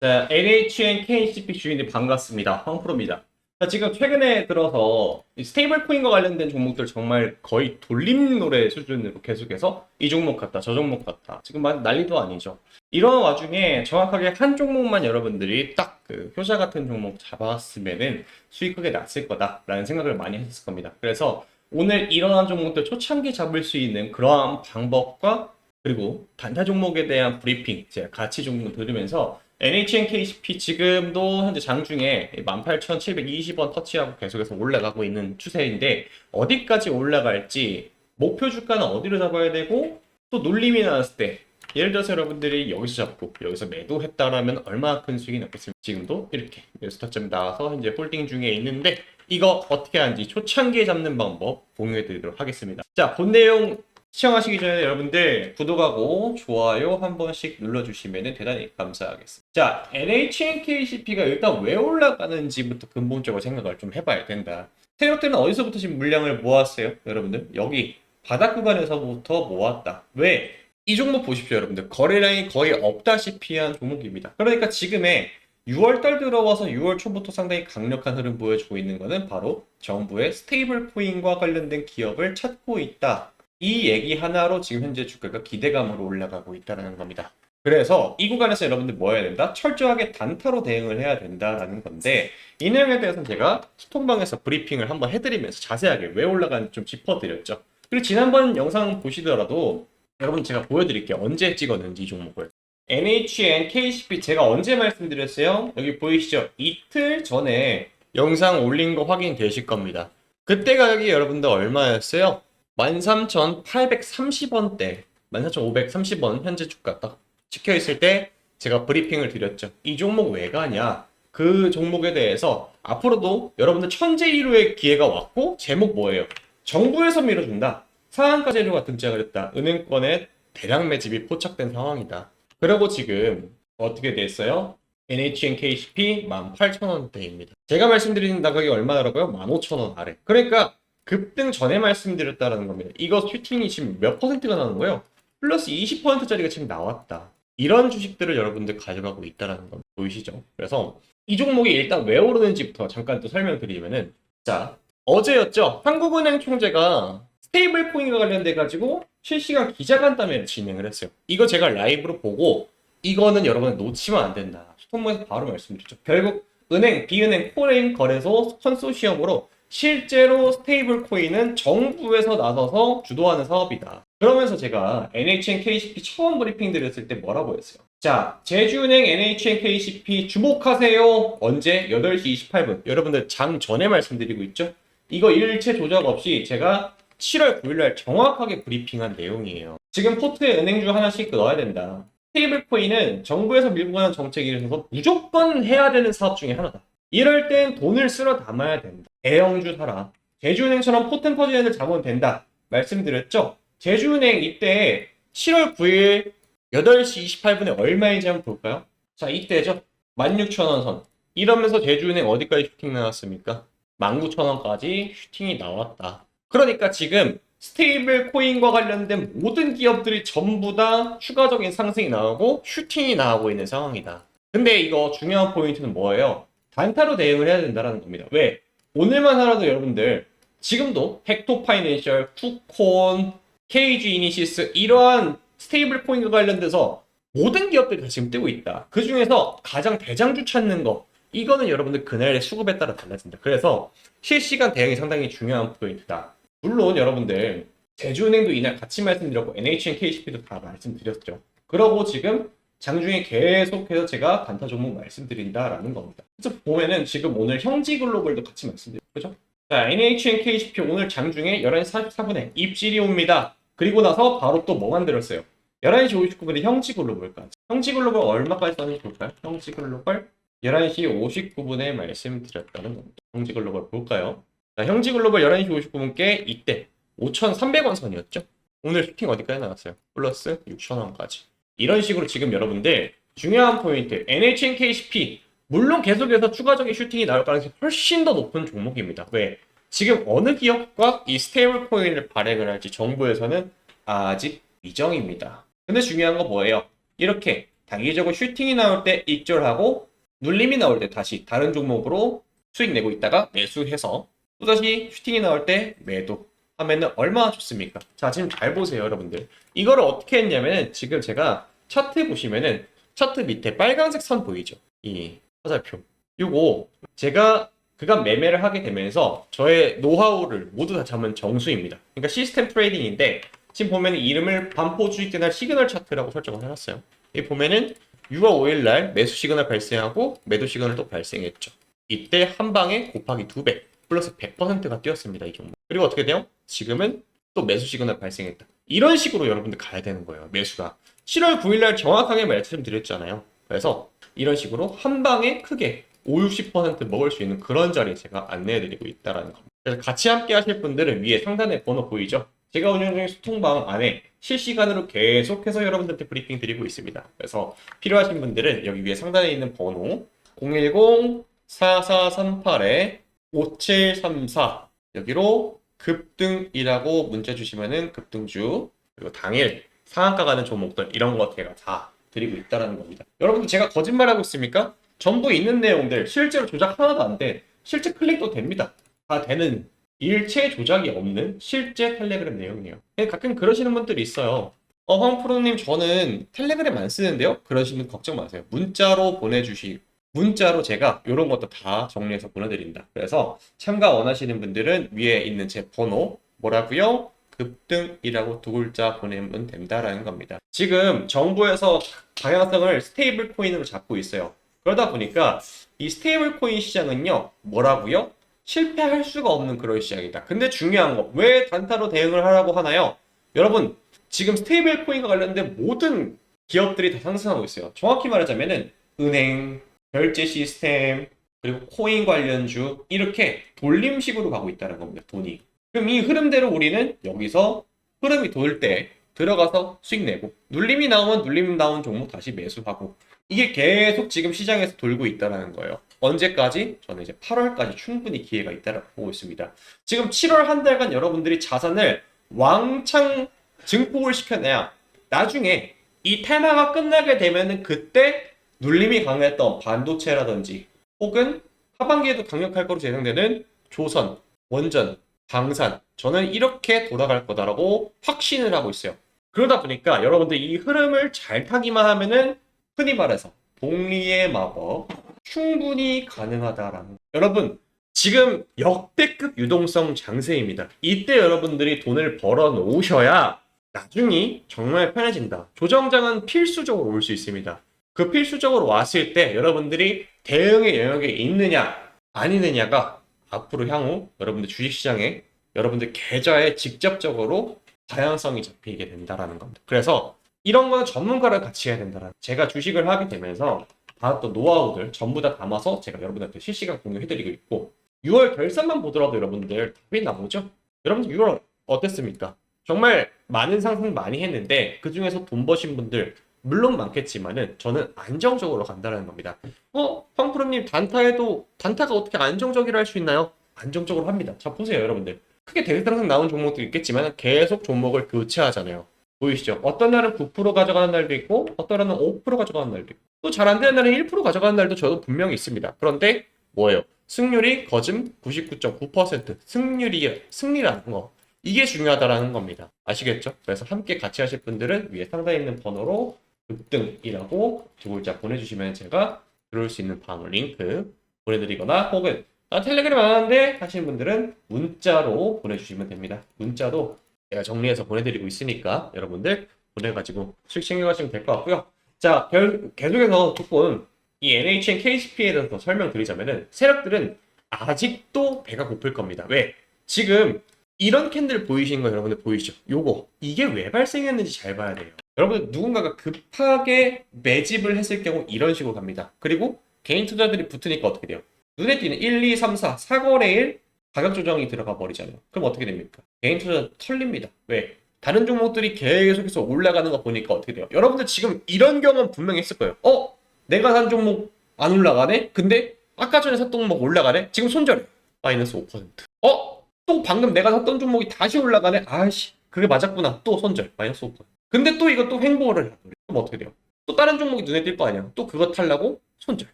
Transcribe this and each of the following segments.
자, NHN KCP 주인님 반갑습니다. 황프로입니다. 자, 지금 최근에 들어서 이 스테이블 코인과 관련된 종목들 정말 거의 돌림 노래 수준으로 계속해서 이 종목 같다, 저 종목 같다. 지금 막 난리도 아니죠. 이런 와중에 정확하게 한 종목만 여러분들이 딱 그 효자 같은 종목 잡았으면은 수익 크게 났을 거다라는 생각을 많이 했을 겁니다. 그래서 오늘 이러한 종목들 초창기 잡을 수 있는 그러한 방법과 그리고 단타 종목에 대한 브리핑 제가 같이 좀 들으면서 NHN KCP 지금도 현재 장중에 18,720원 터치하고 계속해서 올라가고 있는 추세인데 어디까지 올라갈지 목표 주가는 어디로 잡아야 되고 또 놀림이 나왔을 때 예를 들어서 여러분들이 여기서 잡고 여기서 매도했다라면 얼마나 큰 수익이 났겠습니까? 지금도 이렇게 스타점 나와서 현재 홀딩 중에 있는데 이거 어떻게 하는지 초창기에 잡는 방법 공유해 드리도록 하겠습니다. 자, 본 내용 시청하시기 전에 여러분들 구독하고 좋아요 한 번씩 눌러주시면 대단히 감사하겠습니다. 자, NHNKCP가 일단 왜 올라가는지부터 근본적으로 생각을 좀 해봐야 된다. 세력들은 어디서부터 지금 물량을 모았어요? 여러분들 여기 바닥 구간에서부터 모았다. 왜? 이 종목 보십시오, 여러분들. 거래량이 거의 없다시피 한 종목입니다. 그러니까 지금의 6월달 들어와서 6월 초부터 상당히 강력한 흐름 보여주고 있는 것은 바로 정부의 스테이블 코인과 관련된 기업을 찾고 있다. 이 얘기 하나로 지금 현재 주가가 기대감으로 올라가고 있다는 겁니다. 그래서 이 구간에서 여러분들 뭐 해야 된다? 철저하게 단타로 대응을 해야 된다라는 건데 이 내용에 대해서는 제가 소통방에서 브리핑을 한번 해드리면서 자세하게 왜 올라가는지 좀 짚어드렸죠. 그리고 지난번 영상 보시더라도 여러분 제가 보여드릴게요. 언제 찍었는지 이 종목을. NHN KCP 제가 언제 말씀드렸어요? 여기 보이시죠? 이틀 전에 영상 올린 거 확인되실 겁니다. 그때 가격이 여러분들 얼마였어요? 13,830원대, 13,530원 현재 주가 딱 찍혀 있을 때 제가 브리핑을 드렸죠. 이 종목 왜 가냐? 그 종목에 대해서 앞으로도 여러분들 천재 1호의 기회가 왔고 제목 뭐예요? 정부에서 밀어준다. 상한가 재료가 등장을 했다. 은행권에 대량 매집이 포착된 상황이다. 그리고 지금 어떻게 됐어요? NHN KCP 18,000원대입니다. 제가 말씀드리는 가격이 얼마라고요? 15,000원 아래. 그러니까 급등 전에 말씀드렸다라는 겁니다. 이거 슈팅이 지금 몇 퍼센트가 나는 거예요? 플러스 20%짜리가 지금 나왔다. 이런 주식들을 여러분들 가져가고 있다라는 거 보이시죠? 그래서 이 종목이 일단 왜 오르는지부터 잠깐 또 설명드리면은 자 어제였죠. 한국은행 총재가 스테이블 코인과 관련돼 가지고 실시간 기자간담회를 진행을 했어요. 이거 제가 라이브로 보고 이거는 여러분 놓치면 안 된다. 소통문에서 바로 말씀드렸죠. 결국 은행, 비은행, 코레인 거래소 컨소시엄으로 실제로 스테이블 코인은 정부에서 나서서 주도하는 사업이다. 그러면서 제가 NHN KCP 처음 브리핑 드렸을 때 뭐라고 했어요? 자, 제주은행 NHN KCP 주목하세요. 언제? 8시 28분. 여러분들 장 전에 말씀드리고 있죠? 이거 일체 조작 없이 제가 7월 9일날 정확하게 브리핑한 내용이에요. 지금 포트에 은행주 하나씩 넣어야 된다. 스테이블 코인은 정부에서 밀고 가는 정책이라서 무조건 해야 되는 사업 중에 하나다. 이럴 땐 돈을 쓸어 담아야 된다. 대형주 사라. 제주은행처럼 포텐 퍼지는 데 잡으면 된다. 말씀드렸죠? 제주은행 이때 7월 9일 8시 28분에 얼마인지 한번 볼까요? 자, 이때죠. 16,000원 선. 이러면서 제주은행 어디까지 슈팅 나왔습니까? 19,000원까지 슈팅이 나왔다. 그러니까 지금 스테이블 코인과 관련된 모든 기업들이 전부 다 추가적인 상승이 나오고 슈팅이 나오고 있는 상황이다. 근데 이거 중요한 포인트는 뭐예요? 단타로 대응을 해야 된다는 겁니다. 왜? 오늘만 하라도 여러분들 지금도 헥토 파이낸셜, 쿠콘, KG 이니시스 이러한 스테이블 코인과 관련돼서 모든 기업들이 다 지금 뜨고 있다. 그 중에서 가장 대장주 찾는 거 이거는 여러분들 그날의 수급에 따라 달라진다. 그래서 실시간 대응이 상당히 중요한 포인트다. 물론 여러분들 제주은행도 이날 같이 말씀드렸고 NHN KCP도 다 말씀드렸죠. 그러고 지금 장중에 계속해서 제가 단타 종목 말씀드린다라는 겁니다. 그래서 보면은 지금 오늘 형지 글로벌도 같이 말씀드렸죠. 그죠? 자, NHN KCP 오늘 장중에 11시 44분에 입질이 옵니다. 그리고 나서 바로 또 뭐 만들었어요? 11시 59분에 형지 글로벌까지. 형지 글로벌 얼마까지 썼는지 볼까요? 형지 글로벌 11시 59분에 말씀드렸다는 겁니다. 형지 글로벌 볼까요? 자, 형지 글로벌 11시 59분께 이때 5,300원 선이었죠? 오늘 슈팅 어디까지 나왔어요? 플러스 6,000원까지. 이런 식으로 지금 여러분들 중요한 포인트 NHN KCP 물론 계속해서 추가적인 슈팅이 나올 가능성이 훨씬 더 높은 종목입니다. 왜? 지금 어느 기업과 이 스테이블 코인을 발행을 할지 정부에서는 아직 미정입니다. 근데 중요한 거 뭐예요? 이렇게 단기적으로 슈팅이 나올 때 익절하고 눌림이 나올 때 다시 다른 종목으로 수익 내고 있다가 매수해서 또다시 슈팅이 나올 때 매도 하면은 얼마나 좋습니까? 자, 지금 잘 보세요, 여러분들. 이거를 어떻게 했냐면은 지금 제가 차트 보시면은 차트 밑에 빨간색 선 보이죠? 이 화살표. 요거 제가 그간 매매를 하게 되면서 저의 노하우를 모두 다 잡은 정수입니다. 그러니까 시스템 트레이딩인데 지금 보면은 이름을 반포 주식대 날 시그널 차트라고 설정을 해놨어요. 여기 보면은 6월 5일 날 매수 시그널 발생하고 매도 시그널도 발생했죠. 이때 한 방에 곱하기 2배 플러스 100%가 뛰었습니다. 이 종목. 그리고 어떻게 돼요? 지금은 또 매수 시그널 발생했다. 이런 식으로 여러분들 가야 되는 거예요. 매수가. 7월 9일 날 정확하게 말씀드렸잖아요. 그래서 이런 식으로 한 방에 크게 5, 60% 먹을 수 있는 그런 자리 제가 안내해드리고 있다라는 겁니다. 그래서 같이 함께 하실 분들은 위에 상단에 번호 보이죠? 제가 운영 중인 소통방 안에 실시간으로 계속해서 여러분들한테 브리핑 드리고 있습니다. 그래서 필요하신 분들은 여기 위에 상단에 있는 번호 010-4438에 5734 여기로 급등이라고 문자 주시면은 급등주 그리고 당일 상한가 가는 종목들 이런 거 제가 다 드리고 있다라는 겁니다. 여러분들 제가 거짓말하고 있습니까? 전부 있는 내용들 실제로 조작 하나도 안 돼. 실제 클릭도 됩니다. 다 되는 일체 조작이 없는 실제 텔레그램 내용이에요. 근데 가끔 그러시는 분들이 있어요. 어, 황프로님 저는 텔레그램 안 쓰는데요? 그러시면 걱정 마세요. 문자로 보내주시 문자로 제가 이런 것도 다 정리해서 보내드린다. 그래서 참가 원하시는 분들은 위에 있는 제 번호 뭐라고요? 급등이라고 두 글자 보내면 된다라는 겁니다. 지금 정부에서 방향성을 스테이블 코인으로 잡고 있어요. 그러다 보니까 이 스테이블 코인 시장은요, 뭐라고요? 실패할 수가 없는 그런 시장이다. 근데 중요한 거, 왜 단타로 대응을 하라고 하나요? 여러분, 지금 스테이블 코인과 관련된 모든 기업들이 다 상승하고 있어요. 정확히 말하자면은 은행, 결제 시스템, 그리고 코인 관련주 이렇게 돌림식으로 가고 있다는 겁니다. 돈이. 그럼 이 흐름대로 우리는 여기서 흐름이 돌 때 들어가서 수익 내고 눌림이 나오면 눌림 나온 종목 다시 매수하고 이게 계속 지금 시장에서 돌고 있다는 거예요. 언제까지? 저는 이제 8월까지 충분히 기회가 있다고 보고 있습니다. 지금 7월 한 달간 여러분들이 자산을 왕창 증폭을 시켜내야 나중에 이 테마가 끝나게 되면은 그때 눌림이 강했던 반도체라든지 혹은 하반기에도 강력할 거로 예상되는 조선, 원전, 방산 저는 이렇게 돌아갈 거다라고 확신을 하고 있어요. 그러다 보니까 여러분들 이 흐름을 잘 타기만 하면은 흔히 말해서 복리의 마법 충분히 가능하다라는 여러분 지금 역대급 유동성 장세입니다. 이때 여러분들이 돈을 벌어 놓으셔야 나중이 정말 편해진다. 조정장은 필수적으로 올 수 있습니다. 그 필수적으로 왔을 때 여러분들이 대응의 영역에 있느냐 아니느냐가 앞으로 향후 여러분들 주식시장에 여러분들 계좌에 직접적으로 다양성이 잡히게 된다라는 겁니다. 그래서 이런 거는 전문가를 같이 해야 된다라는 제가 주식을 하게 되면서 받았던 노하우들 전부 다 담아서 제가 여러분한테 실시간 공유해드리고 있고 6월 결산만 보더라도 여러분들 답이 나오죠? 여러분들 6월 어땠습니까? 정말 많은 상승 많이 했는데 그 중에서 돈 버신 분들 물론 많겠지만은 저는 안정적으로 간다는 겁니다. 어, 황프로님 단타에도 단타가 어떻게 안정적이라 할 수 있나요? 안정적으로 합니다. 자 보세요, 여러분들. 크게 대상승 나온 종목도 있겠지만 계속 종목을 교체하잖아요. 보이시죠? 어떤 날은 9% 가져가는 날도 있고 어떤 날은 5% 가져가는 날도 있고 또 잘 안 되는 날은 1% 가져가는 날도 저도 분명히 있습니다. 그런데 뭐예요? 승률이 거즘 99.9% 승률이 승리라는 거 이게 중요하다라는 겁니다. 아시겠죠? 그래서 함께 같이 하실 분들은 위에 상단에 있는 번호로 급등이라고 두 글자 보내주시면 제가 들어올 수 있는 방 링크 보내드리거나 혹은 나 텔레그램 안 하는데 하시는 분들은 문자로 보내주시면 됩니다. 문자도 제가 정리해서 보내드리고 있으니까 여러분들 보내가지고 수익 챙겨가시면 될 것 같고요. 자, 결, 계속해서 조금 이 NHN KCP에 대해서 더 설명드리자면은 세력들은 아직도 배가 고플 겁니다. 왜? 지금 이런 캔들 보이시는 거 여러분들 보이시죠? 요거 이게 왜 발생했는지 잘 봐야 돼요. 여러분 누군가가 급하게 매집을 했을 경우 이런 식으로 갑니다. 그리고 개인 투자들이 붙으니까 어떻게 돼요? 눈에 띄는 1, 2, 3, 4, 4거래일 가격 조정이 들어가 버리잖아요. 그럼 어떻게 됩니까? 개인 투자 털립니다. 왜? 다른 종목들이 계속해서 올라가는 거 보니까 어떻게 돼요? 여러분들 지금 이런 경험은 분명히 했을 거예요. 어? 내가 산 종목 안 올라가네? 근데 아까 전에 샀던 종목 올라가네? 지금 손절해. 마이너스 5%. 어? 또 방금 내가 샀던 종목이 다시 올라가네? 아이씨, 그게 맞았구나. 또 손절. 마이너스 5%. 근데 또 이거 또 횡보를 해버려. 그럼 어떻게 돼요? 또 다른 종목이 눈에 띌 거 아니야. 또 그거 탈라고 손절.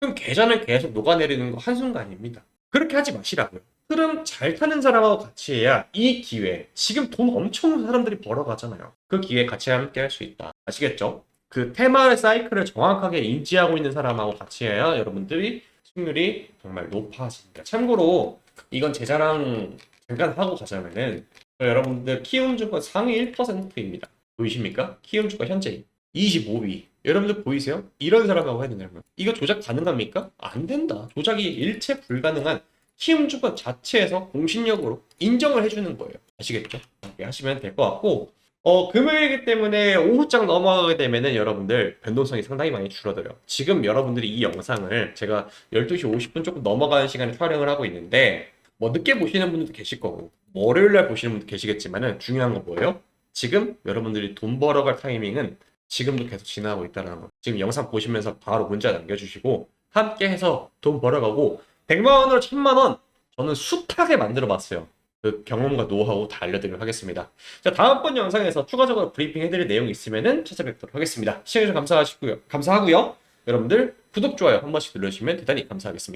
그럼 계좌는 계속 녹아내리는 거 한순간입니다. 그렇게 하지 마시라고요. 흐름 잘 타는 사람하고 같이 해야 이 기회, 지금 돈 엄청 사람들이 벌어가잖아요. 그 기회 같이 함께 할 수 있다. 아시겠죠? 그 테마의 사이클을 정확하게 인지하고 있는 사람하고 같이 해야 여러분들이 승률이 정말 높아집니다. 참고로 이건 제 자랑 잠깐 하고 가자면은 여러분들 키움 주가 상위 1%입니다. 보이십니까? 키움 주가 현재 25위. 여러분들 보이세요? 이런 사람하고 해야 된다고요. 이거 조작 가능합니까? 안 된다. 조작이 일체 불가능한 키움 주가 자체에서 공신력으로 인정을 해주는 거예요. 아시겠죠? 이렇게 하시면 될 것 같고 어, 금요일이기 때문에 오후장 넘어가게 되면은 여러분들 변동성이 상당히 많이 줄어들어요. 지금 여러분들이 이 영상을 제가 12시 50분 조금 넘어가는 시간에 촬영을 하고 있는데 뭐 늦게 보시는 분들도 계실 거고 월요일 날 보시는 분도 계시겠지만은 중요한 건 뭐예요? 지금 여러분들이 돈 벌어갈 타이밍은 지금도 계속 지나고 있다는 거. 지금 영상 보시면서 바로 문자 남겨주시고 함께 해서 돈 벌어가고 100만 원으로 1000만 원 저는 숱하게 만들어 봤어요. 그 경험과 노하우 다 알려드리도록 하겠습니다. 자, 다음번 영상에서 추가적으로 브리핑 해드릴 내용이 있으면은 찾아뵙도록 하겠습니다. 시청해주셔서 감사하시고요. 감사하고요. 여러분들 구독, 좋아요 한 번씩 눌러주시면 대단히 감사하겠습니다.